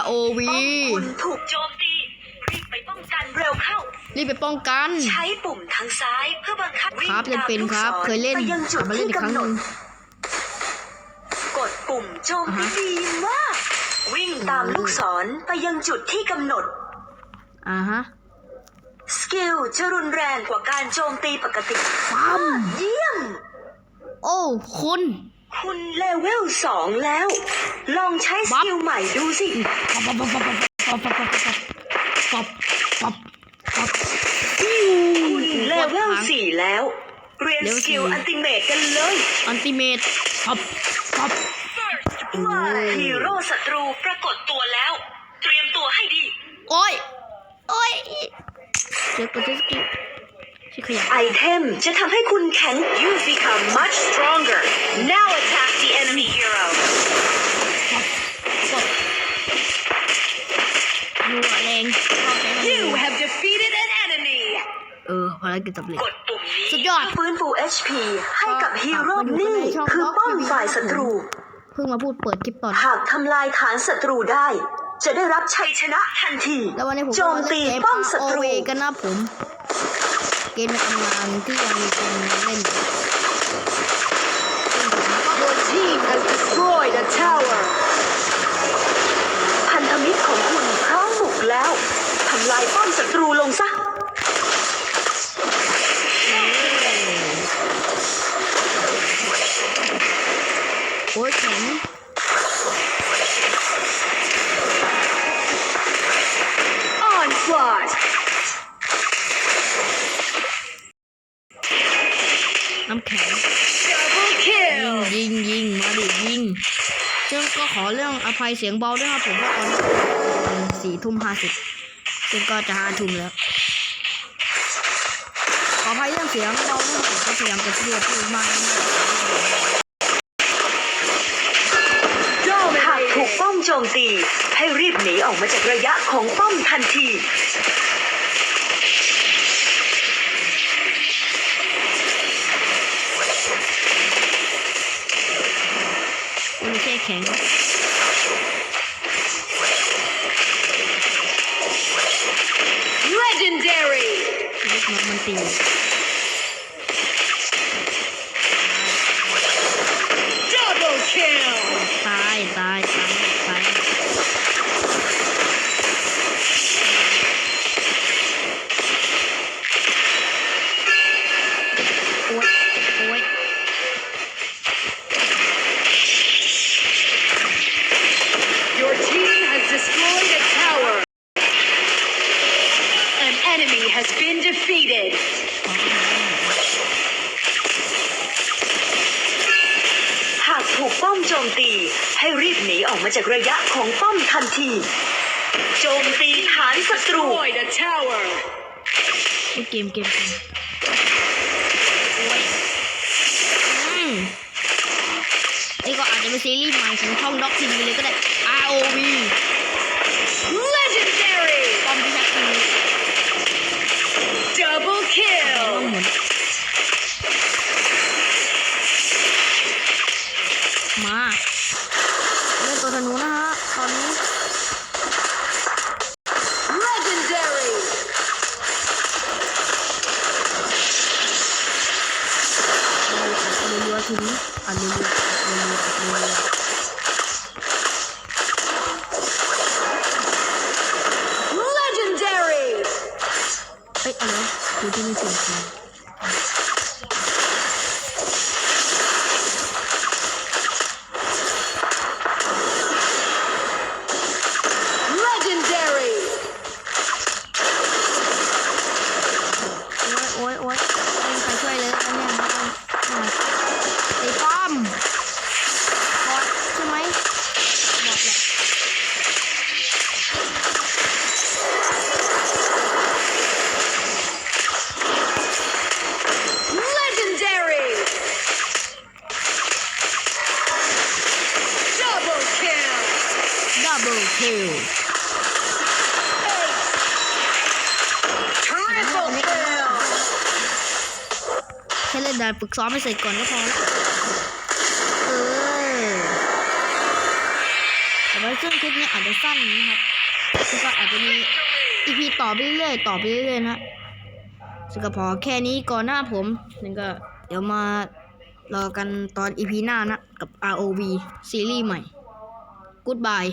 ROV ป้อมคุณถูกโจมตี รีบไปป้องกันเร็วเข้า รีบไปป้องกัน ใช้ปุ่มทางซ้ายเพื่อบังคับวิ่งครับเล่นตามเป็นลูกครับศรเคยเล่นไปยังจุดกลับมาเล่นที่อีกครั้งกำหหนนึ่ดงกดปุ่มโจมอ่าตีฮะ ดีมาก วิ่งตามลูกศรไปยังจุดที่กำหนด อ่าฮะ สกิลจะรุนแรงกว่าการโจมตีปกติปั๊ม เยี่ยม โอ้ คุณ คุณเลเวลสองแล้ว ลองใช้สบัฟกิลใหม่ดูสิปับปับปับปับปับปับปับปับปับปับปิ้วคุณเลเวลสี่แล้ว เรียนเลสเวลสี่กิลอันติเมตกันเลย อันติเมตปับปับฮีโร่ศัตรูปรากฏตัวแล้ว เตรียมตัวให้ดี โอ้ย โอ้ยเจอกดเจอสกิล ที่ขยับ ไอเทมจะทำให้คุณแข็ง You become much stronger Now attack the enemy hero ปับปับนัวแรงเข้าใจมัน You have defeated an enemy เออภารกิจสำเร็จ กดปุ่มนี้สุดยอด ฟื้นฟู HP ให้กับฮีโร่กลับมาดูนี่กันในช่องคือ Rock ป้อม TV ฝ่ายศัตรู เพิ่งมาพูดเปิดคลิปตอน หากทำลายฐานศัตรูได้ จะได้รับชัยชนะทันทีแล้ววันนี้ผมโจก็มมาตีเล่นเกมป้อมศัตรู ROV กันนะผมเกมในตำนานที่ยังมี Your ang ito nila. Ang ซึ่งก็ขอเรื่องอภัยเสียงเบาด้วยครับผมเพราะตอนนี้เป็นสี่ทุ่มห้าสิบซึ่งก็จะห้าทุ่มแล้ว ขออภัยเรื่องเสียงเบาด้วยครับผมก็พยายามจะพูดพูดมากนะหากถูกป้อมโจมตี ให้รีบหนีออกมาจากระยะของป้อมทันที When the day came. Legendary! มโจมตี ให้รีบหนีออกมาจากระยะของป้อมทันที โจมตีฐานศัตรู destroyed a tower. โอ้ยเกมเกมเกมโอ๊ยอืมนี่ก็อาจจะเป็นซีรีส์ใหม่ของช่องด็อกทีวีเลยก็ได้ ROV Legendary. ป้อมที่ชักทีวี Double 给你九十 บเบิลคิล Triple kill. แค่เล่นด่านฝึกซ้อมให้เสร็จก่อนก็พอละเออแต่ว่าซึ่งคลิปนี้อาจจะสั้นนะครับแล้วก็อาจจะมีอีพีต่อไปเรื่อยๆต่อไปเรื่อยๆนะซึ่งก็พอแค่นี้ก่อนหน้าผมนึงก็เดี๋ยวมารอกันตอนอีพีหน้านะ กับ ROV ซีรีส์ใหม่ Goodbye